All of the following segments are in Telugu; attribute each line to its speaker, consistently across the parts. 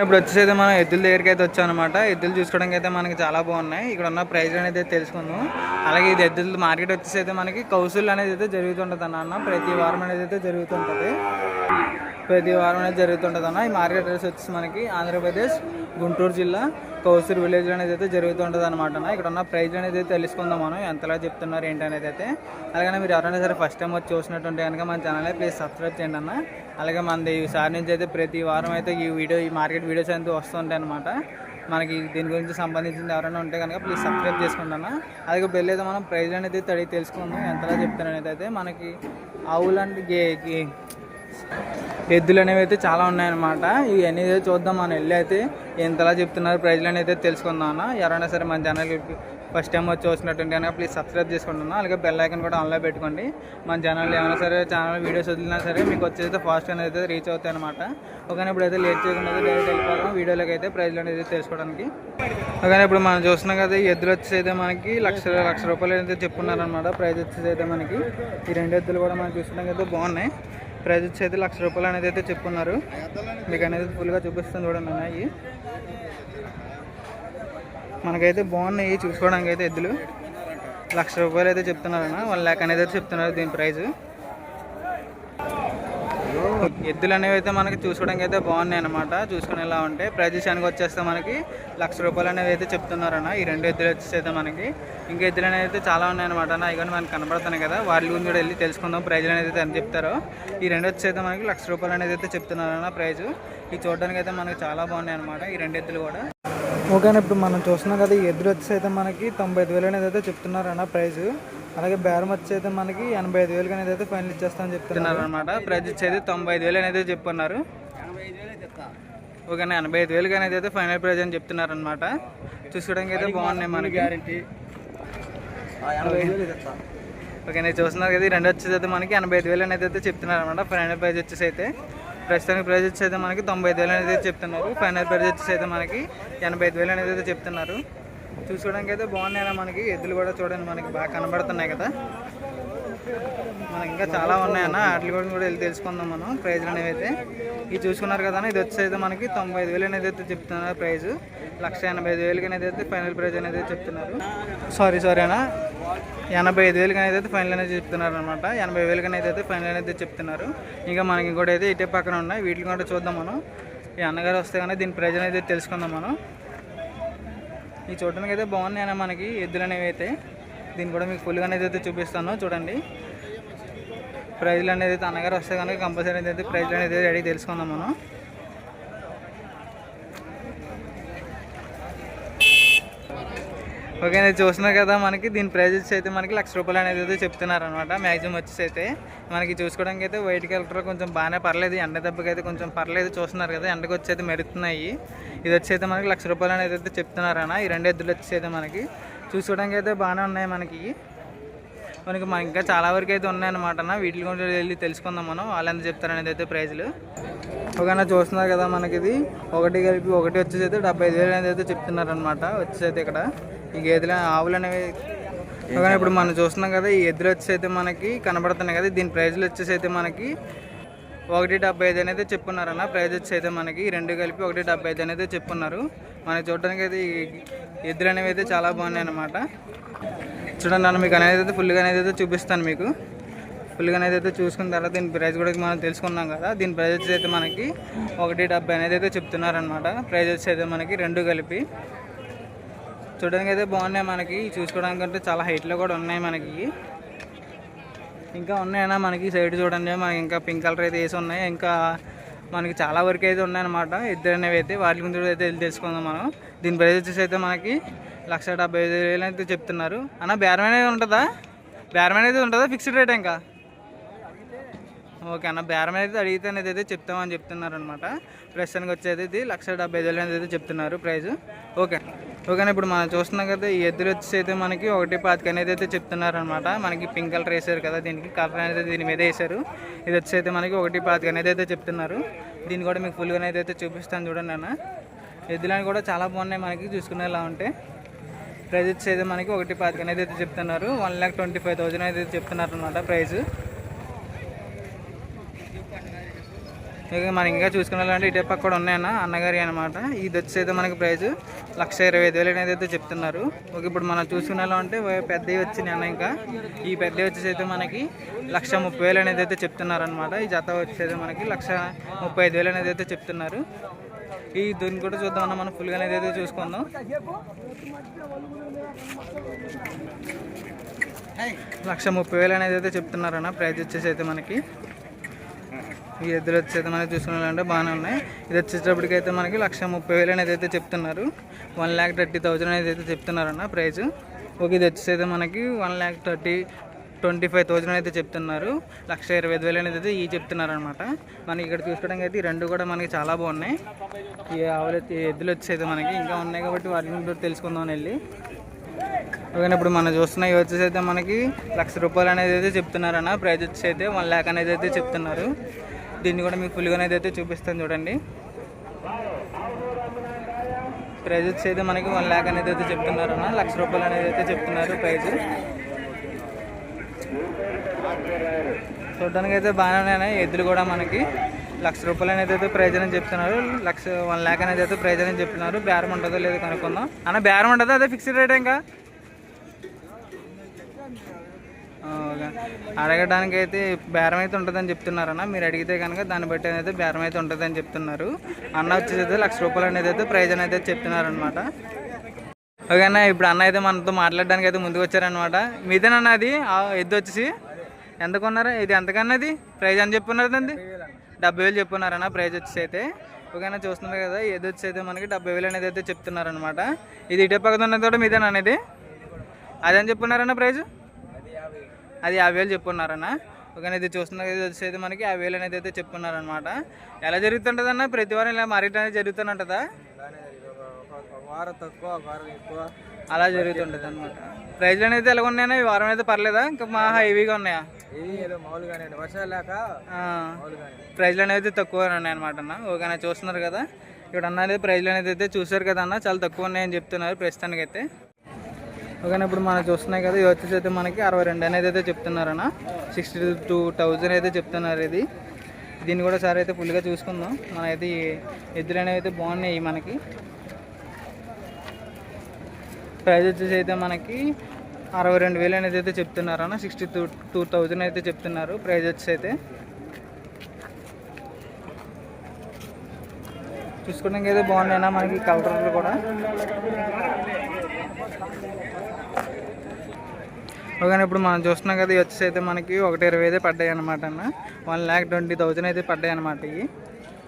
Speaker 1: ఇప్పుడు వచ్చేసి మనం ఎద్దుల దగ్గరికి అయితే వచ్చాం అనమాట ఎద్దులు చూసుకోవడానికి అయితే మనకి చాలా బాగున్నాయి. ఇక్కడ ఉన్న ప్రైజ్ అనేది తెలుసుకుందాం. అలాగే ఇది ఎద్దుల మార్కెట్ వచ్చేసి అయితే మనకి. కౌసులు అనేది అయితే జరుగుతుంటుంది అన్న ప్రతి వారం అనేది అయితే జరుగుతుంటుంది. ప్రతి వారం అనేది జరుగుతుంటుంది అన్న. ఈ మార్కెట్ అడ్రస్ వచ్చేసి మనకి ఆంధ్రప్రదేశ్ గుంటూరు జిల్లా కౌసూరు విలేజ్ అనేది అయితే జరుగుతుంటుంది అనమాట అన్న. ఇక్కడ ఉన్న ప్రైజ్ అనేది అయితే తెలుసుకుందాం మనం. ఎంతలా చెప్తున్నారు ఏంటి అనేది అయితే. అలాగే మీరు ఎవరైనా సరే ఫస్ట్ టైం వచ్చి చూసినట్టుంటే కనుక మన ఛానల్ ప్లీజ్ సబ్స్క్రైబ్ చేయండి అన్న. అలాగే మనది ఈసారి నుంచి అయితే ప్రతి వారం అయితే ఈ వీడియో ఈ మార్కెట్ వీడియోస్ అయితే వస్తుంటాయి అనమాట మనకి దీని గురించి సంబంధించింది ఎవరైనా ఉంటే కనుక ప్లీజ్ సబ్స్క్రైబ్ చేసుకుంటాను అలాగే బెల్ అయితే మనం ప్రైజ్ అనేది తడిగి తెలుసుకుందాం. ఎంతలా చెప్తాను అనేది అయితే మనకి ఆవులు గే గే ఎద్దులు అనేవి అయితే చాలా ఉన్నాయన్నమాట ఇవన్నీ చూద్దాం మనం వెళ్ళి అయితే ఎంతలా చెప్తున్నారు. ప్రైజ్లు అనేది తెలుసుకుందాం అన్న. ఎవరైనా సరే మన ఛానల్కి ఫస్ట్ టైం వచ్చి చూసినట్టుంటే కనుక ప్లీజ్ సబ్స్క్రైబ్ చేసుకుంటున్నాను అలాగే బెల్ ఐకన్ కూడా ఆన్లో పెట్టుకోండి. మన ఛానల్ ఏమైనా సరే ఛానల్ వీడియోస్ వదిలినా సరే మీకు వచ్చేది ఫాస్ట్ అనేది అయితే రీచ్ అవుతాయి అనమాట ఒకనే ఇప్పుడు అయితే లేట్ చేయకుండా అయితే డైరెక్ట్ వెళ్ళిపోతాం. వీడియోలోకి అయితే ప్రైజ్లు అనేది తెలుసుకోవడానికి. ఒకనే ఇప్పుడు మనం చూస్తున్నాం కదా ఎద్దులు వచ్చేసి అయితే మనకి లక్ష లక్ష రూపాయలు అయితే చెప్పున్నారనమాట ప్రైజ్ వచ్చేసి అయితే మనకి. ఈ రెండు ఎద్దులు కూడా మనం చూస్తున్నాం కదా బాగున్నాయి. ప్రైజ్ వచ్చి అయితే లక్ష రూపాయలు అనేది అయితే చెప్పున్నారు. మీకు అనేది ఫుల్గా చూపిస్తుంది చూడండి ఉన్నాయి మనకైతే బాగున్నాయి చూసుకోవడానికి అయితే ఎద్దులు. లక్ష రూపాయలు అయితే చెప్తున్నారన్న వన్ ల్యాక్ అనేది అయితే చెప్తున్నారు దీని ప్రైజ్. ఎద్దులు అనేవి అయితే మనకి చూసుకోవడానికి అయితే బాగున్నాయి అనమాట చూసుకునేలా ఉంటే ప్రైజ్ విషయానికి వచ్చేస్తే మనకి లక్ష రూపాయలు అనేవి అయితే చెప్తున్నారన్న. ఈ రెండు ఎద్దులు వచ్చేసి మనకి. ఇంకా ఎద్దులు అనేవి అయితే చాలా ఉన్నాయన్నమాట అన్న. ఇవన్నీ మనకి కనబడుతున్నాయి కదా. వాళ్ళ గురించి కూడా వెళ్ళి తెలుసుకుందాం. ప్రైజ్ అనేది ఎంత చెప్తారో. ఈ రెండు వచ్చేసి అయితే మనకి లక్ష రూపాయలు అనేది అయితే చెప్తున్నారన్న ప్రైజ్. ఈ చూడడానికి అయితే మనకి చాలా బాగున్నాయి అనమాట ఈ రెండు ఎద్దులు కూడా. ఓకేనా ఇప్పుడు మనం చూస్తున్నాం కదా ఈ ఎద్దులు వచ్చేసి అయితే మనకి తొంభై ఐదు వేలు అనేది అయితే చెప్తున్నారన్న ప్రైజ్. అలాగే బేరం వచ్చి అయితే మనకి ఎనభై ఐదు వేలకి అనేది అయితే ఫైనల్ ఇచ్చేస్తామని చెప్తున్నారు. అనమాట ప్రైజ్ వచ్చేది తొంభై ఐదు వేలు అనేది చెప్పున్నారు. ఓకేనా? ఎనభై ఐదు వేలకి అనేది అయితే ఫైనల్ ప్రైజ్ అని చెప్తున్నారు అనమాట చూసుకోవడానికి అయితే బాగున్నాయి మనకి.
Speaker 2: గ్యారంటీ
Speaker 1: ఓకే నేను చూస్తున్నారు కదా ఈ రెండు వచ్చేసి అయితే మనకి ఎనభై ఐదు వేలు అనేది అయితే చెప్తున్నారు అనమాట ఫైనల్ ప్రైజ్ వచ్చేసి అయితే ప్రస్తుతానికి ప్రైజ్ వచ్చేసి అయితే మనకి తొంభై ఐదు వేలు అనేది చెప్తున్నారు. ఫైనల్ ప్రైజ్ వచ్చేసి అయితే మనకి ఎనభై ఐదు వేలు అనేది అయితే చెప్తున్నారు. చూసుకోవడానికి అయితే బాగున్నాయి మనకి. ఎద్దులు కూడా చూడండి మనకి బాగా కనబడుతున్నాయి కదా. మనకి ఇంకా చాలా ఉన్నాయన్న వాటి కూడా కూడా వెళ్ళి తెలుసుకుందాం మనం ప్రైజ్లు అనేవి అయితే ఇది చూసుకున్నారు కదా ఇది వచ్చి అయితే మనకి తొంభై ఐదు వేలు అనేది అయితే చెప్తున్నారు ప్రైజ్. లక్ష ఎనభై ఐదు వేలకి అనేది అయితే ఫైనల్ ప్రైజ్ అనేది చెప్తున్నారు. సారీ సారీ అన్న. ఎనభై ఐదు వేలకి అనేది అయితే ఫైనల్ అనేది చెప్తున్నారు అనమాట ఎనభై వేలకి అనేది అయితే ఫైనల్ అనేది చెప్తున్నారు. ఇంకా మనకి ఇంకోటి అయితే ఇటే పక్కన ఉన్నాయి. వీటిని కూడా చూద్దాం మనం. ఈ అన్నగారు వస్తే కానీ దీని ప్రైజ్ అనేది తెలుసుకుందాం మనం. ఈ చూడడానికి అయితే బాగున్నాయి అన్న మనకి ఎద్దులు అనేవి అయితే. దీన్ని కూడా మీకు ఫుల్గా అనేది అయితే చూపిస్తాను చూడండి. ప్రైజ్లు అనేది అయితే అన్నగారు వస్తే కనుక కంపల్సరీ అయితే ప్రైజ్లు అనేది రెడీ తెలుసుకుందాం మనం. ఓకే నేను చూస్తున్నారు కదా మనకి దీని ప్రైజెస్ అయితే మనకి లక్ష రూపాయలు అనేది అయితే చెప్తున్నారు అనమాట మ్యాక్సిమం వచ్చేసి అయితే మనకి చూసుకోవడానికి అయితే వైట్ కలర్ కొంచెం బాగానే పర్లేదు ఎండ దెబ్బకి అయితే కొంచెం పర్లేదు చూస్తున్నారు కదా ఎండకు వచ్చి అయితే మెరుతున్నాయి ఇది వచ్చి అయితే మనకి లక్ష రూపాయలు అనేది అయితే చెప్తున్నారన్న. ఈ రెండు ఎద్దులు వచ్చి అయితే మనకి చూసుకోవడానికి అయితే బాగానే ఉన్నాయి మనకి. మనకి మన ఇంకా చాలా వరకు అయితే ఉన్నాయన్నమాట అన్న వీటి గురించి వెళ్ళి తెలుసుకుందాం మనం. వాళ్ళు ఎంత చెప్తారనేది అయితే ప్రైజ్లు. ఒకనా చూస్తున్నారు కదా మనకి ఇది. ఒకటి కలిపి ఒకటి వచ్చేసి అయితే డెబ్బై ఐదు వేలు అనేది అయితే చెప్తున్నారు అనమాట వచ్చేసి ఇక్కడ ఈ గేదెలు ఆవులు అనేవి ఇప్పుడు మనం చూస్తున్నాం కదా ఈ ఎద్దులు వచ్చేసి అయితే మనకి కనబడుతున్నాయి కదా. దీని ప్రైజ్లు వచ్చేసి అయితే మనకి ఒకటి డెబ్బై ఐదు అనేది చెప్పున్నారన్న. ప్రైజ్ వచ్చి అయితే మనకి రెండు కలిపి ఒకటి డెబ్బై ఐదు అనేది చెప్పున్నారు. మనకి చూడడానికి అయితే ఎద్దులు అనేవి అయితే చాలా బాగున్నాయి అనమాట చూడండి నన్ను మీకు అనేది అయితే ఫుల్గా అనేది అయితే చూపిస్తాను మీకు. ఫుల్గా అనేది అయితే చూసుకున్న తర్వాత దీని ప్రైస్ కూడా మనం తెలుసుకున్నాం కదా. దీని ప్రైజెస్ వచ్చి అయితే మనకి ఒకటి డెబ్బై అనేది అయితే చెప్తున్నారనమాట ప్రైస్ వచ్చి అయితే మనకి రెండు కలిపి. చూడడానికి అయితే బాగున్నాయి మనకి. చూసుకోవడానికి అంటే చాలా హైట్లో కూడా ఉన్నాయి మనకి. ఇంకా ఉన్నాయన్నా మనకి సైడ్ చూడండి. మనకి ఇంకా పింక్ కలర్ అయితే వేసి ఉన్నాయి. ఇంకా మనకి చాలా వరకు అయితే ఉన్నాయన్నమాట. ఇద్దరు అనేవి అయితే వాటి గురించి అయితే వెళ్ళి తెలుసుకుందాం మనం. దీని ప్రైస్ వచ్చేసి అయితే మనకి లక్ష డెబ్బై ఐదు వేలు అయితే చెప్తున్నారు. అన్న బేరం అనేది ఉంటుందా? బేరం అనేది ఉంటుందా? ఫిక్స్డ్ రేట్ ఇంకా? ఓకే అన్న బేరం అయితే అడిగితే అనేది అయితే చెప్తామని చెప్తున్నారు అనమాట ప్రస్తుతానికి వచ్చేది ఇది లక్ష డెబ్బై ఐదు వేలు అనేది అయితే చెప్తున్నారు ప్రైస్. ఓకే ఓకేనా ఇప్పుడు మనం చూస్తున్నాం కదా ఈ ఎద్దులు వచ్చేసి అయితే మనకి ఒకటి పాతిక అనేది అయితే చెప్తున్నారు అనమాట మనకి పింక్ కలర్ వేసారు కదా దీనికి కలర్ అనేది దీని మీద వేసారు ఇది వచ్చేసి అయితే మనకి ఒకటి పాతిక అనేది అయితే చెప్తున్నారు. దీన్ని కూడా మీకు ఫుల్గా అనేది అయితే చూపిస్తాను చూడండి అన్న ఎద్దులని కూడా చాలా బాగున్నాయి మనకి చూసుకునేలా ఉంటే. ప్రైజ్ వచ్చి అయితే మనకి ఒకటి పాతిక అనేది అయితే చెప్తున్నారు. One lakh twenty five thousand అయితే చెప్తున్నారు అనమాట ప్రైజ్ ఇక మనం ఇంకా చూసుకున్నాలంటే ఇటే పక్క కూడా ఉన్నాయన్న అన్నగారి అనమాట ఇది వచ్చి అయితే మనకి ప్రైజ్ లక్ష ఇరవై ఐదు వేలు అనేది అయితే చెప్తున్నారు. ఓకే ఇప్పుడు మనం చూసుకునేలా అంటే పెద్దవి వచ్చినాయి అన్న ఇంకా. ఈ పెద్దవి వచ్చేసి అయితే మనకి లక్ష ముప్పై వేలు అనేది అయితే చెప్తున్నారు అనమాట ఈ జత వచ్చేది మనకి లక్ష ముప్పై ఐదు వేలు అనేది అయితే చెప్తున్నారు. ఈ దీన్ని కూడా చూద్దాం అన్న మనం ఫుల్గా అనేది అయితే చూసుకుందాం. లక్ష ముప్పై వేలు అనేది అయితే చెప్తున్నారన్న ప్రైజ్ వచ్చేసి అయితే మనకి. ఈ ఎద్దులు వచ్చేది మనకి చూసుకున్నారంటే బాగానే ఉన్నాయి. ఇది వచ్చేటప్పటికి అయితే మనకి లక్ష ముప్పై వేలు అనేది అయితే చెప్తున్నారు. వన్ ల్యాక్ థర్టీ థౌజండ్ అనేది అయితే చెప్తున్నారన్న ప్రైస్. ఓకే ఇది వచ్చేసి అయితే మనకి one lakh thirty twenty five thousand అయితే చెప్తున్నారు. లక్ష ఇరవై ఐదు వేలు అనేది అయితే ఈ చెప్తున్నారు అనమాట మనకి ఇక్కడ చూసుకోవడానికి అయితే ఈ రెండు కూడా మనకి చాలా బాగున్నాయి. ఈ ఆవులు ఎద్దులు వచ్చేది మనకి ఇంకా ఉన్నాయి కాబట్టి వాటిని కూడా తెలుసుకుందాం వెళ్ళి. ఓకే ఇప్పుడు మనం చూస్తున్న ఇవి వచ్చేసి అయితే మనకి లక్ష రూపాయలు అనేది అయితే చెప్తున్నారన్న ప్రైజ్ వచ్చి అయితే వన్ ల్యాక్ అనేది అయితే చెప్తున్నారు. దీన్ని కూడా మీకు ఫుల్గా అనేది అయితే చూపిస్తాను చూడండి. ప్రైజ్ అయితే మనకి వన్ ల్యాక్ అనేది అయితే చెప్తున్నారు అన్న. లక్ష రూపాయలు అనేది అయితే చెప్తున్నారు ప్రైజ్ చూడడానికి అయితే బాగానే ఉన్నాయి. ఎద్దులు కూడా మనకి లక్ష రూపాయలు అనేది అయితే ప్రైజ్ అని చెప్తున్నారు. లక్ష వన్ ల్యాక్ అనేది అయితే ప్రైజ్ అని చెప్తున్నారు. బేరం ఉంటుందో లేదో కనుక్కుందాం. అన్న బేరం ఉంటుందా? అదే ఫిక్స్డ్ రేట్ ఇంకా ఓకే. అడగడానికి అయితే బేరం అయితే ఉంటుందని చెప్తున్నారన్న. మీరు అడిగితే కనుక దాన్ని బట్టి అయితే బేరం అయితే ఉంటుందని చెప్తున్నారు. అన్న వచ్చేసి అయితే లక్ష రూపాయలు అనేది అయితే ప్రైజ్ అనేది చెప్తున్నారనమాట చెప్తున్నారనమాట అన్న ఇప్పుడు అన్న అయితే మనతో మాట్లాడడానికి అయితే ముందుకు వచ్చారనమాట మీదేనన్న అది? ఎద్దు వచ్చేసి? ఎంత కొన్నారా ఇది ఎంతకన్నా అది? ప్రైజ్ అని చెప్పున్నారు అండి డెబ్బై వేలు చెప్పున్నారన్న ప్రైజ్ వచ్చేసి అయితే. ఓకేనా చూస్తున్నారు కదా ఏది వచ్చి అయితే మనకి డెబ్బై వేలు అనేది అయితే చెప్తున్నారనమాట ఇది ఇటే పక్కన ఉన్నది కూడా మీదేనా అనేది అదని చెప్పున్నారన్న ప్రైజ్? అది యాభై వేలు చెప్పున్నారన్న. ఓకేనా ఇది చూస్తున్నారు ఇది వచ్చేది మనకి యాభై వేలు అనేది అయితే చెప్పున్నారనమాట ఎలా జరుగుతుంటుంది అన్న ప్రతి వారం ఇలా మారేట్ అనేది జరుగుతుంటుందా
Speaker 2: వారం తక్కువ వారం ఎక్కువ.
Speaker 1: అలా జరుగుతుంటుంది అనమాట ప్రైజ్లు అనేది ఎలా ఉన్నాయన్నా? ఈ వారం అయితే పర్లేదా? ఇంకా మా హైవీగా ఉన్నాయా? ప్రైజ్లు అనేది తక్కువ ఉన్నాయి అనమాట అన్న. ఓకేనా చూస్తున్నారు కదా. ఇక్కడ అన్న అనేది ప్రైజ్లు అనేది అయితే చూసారు కదా అన్న. చాలా తక్కువ ఉన్నాయని చెప్తున్నారు ప్రస్తుతానికి అయితే ఓకేనా ఇప్పుడు మనం చూస్తున్నాయి కదా ఇది వచ్చేసి అయితే మనకి అరవై రెండు అనేది అయితే చెప్తున్నారన్న. సిక్స్టీ టూ థౌజండ్ అయితే చెప్తున్నారు ఇది. దీన్ని కూడా సార్ అయితే ఫుల్గా చూసుకుందాం. మనమైతే ఎద్దులు అనేవి అయితే బాగున్నాయి మనకి. ప్రైజ్ వచ్చేసి అయితే మనకి అరవై రెండు వేలు అనేది అయితే చెప్తున్నారు అన్న సిక్స్టీ టూ టూ థౌజండ్ అయితే చెప్తున్నారు ప్రైజ్ వచ్చేసి అయితే. చూసుకోవడానికి అయితే బాగున్నాయి అన్న మనకి కలర్లు కూడా. కానీ ఇప్పుడు మనం చూస్తున్నాం కదా ఇవి వచ్చేసి అయితే మనకి ఒకటి ఇరవై అయితే పడ్డాయి అనమాట అన్న. వన్ ల్యాక్ ట్వంటీ థౌజండ్ అయితే పడ్డాయి అనమాట ఇవి.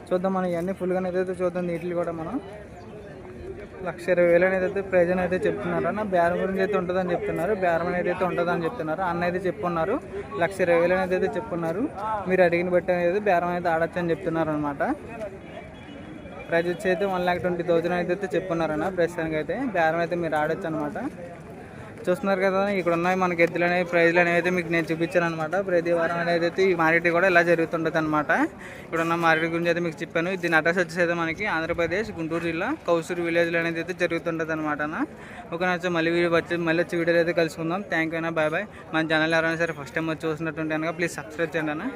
Speaker 1: చూద్దాం మనం ఇవన్నీ ఫుల్గా అయితే చూద్దాం వీటిని కూడా మనం. లక్ష ఇరవై వేలు అనేది అయితే ప్రైజ్ అయితే చెప్తున్నారు అన్న. బేరం గురించి అయితే ఉంటుందని చెప్తున్నారు. బేరం అనేది అయితే ఉంటుందని చెప్తున్నారు. అన్న అయితే చెప్పున్నారు. లక్ష ఇరవై వేలు అనేది అయితే చెప్పున్నారు. మీరు అడిగిన బట్టి అనేది బేరం అయితే ఆడచ్చు అని చెప్తున్నారు అనమాట ప్రైజ్ వచ్చి అయితే వన్ ల్యాక్ ట్వంటీ థౌజండ్ అయితే చెప్పున్నారన్న ప్రస్తుతానికి అయితే బేరం అయితే మీరు ఆడొచ్చు అనమాట చూస్తున్నారు కదా ఇక్కడ ఉన్నాయి మనకి ఎద్దులు అనేవి ప్రైజ్లు అనేవి అయితే మీకు నేను చూపించాను అనమాట. ప్రతి వారం అనేది అయితే ఈ మార్కెట్ కూడా ఇలా జరుగుతుంటుంది అనమాట. ఇక్కడ ఉన్న మార్కెట్ గురించి అయితే మీకు చెప్పాను. దీని అడ్రస్ వచ్చేసి మనకి ఆంధ్రప్రదేశ్ గుంటూరు జిల్లా కౌసూరు విలేజ్లో అనేది అయితే జరుగుతుంటుంది అనమాట ఓకే నచ్చ మళ్ళీ వీడియో వచ్చి మళ్ళీ వచ్చి వీడియోలో అయితే కలుసుకుందాం. థ్యాంక్ యూ అయినా బాయ్ బాయ్ మన ఛానల్ ఎవరైనా సరే ఫస్ట్ టైం వచ్చి చూసినట్టుంటే కనుక ప్లీజ్ సబ్స్క్రైబ్ చేయండి అన్న.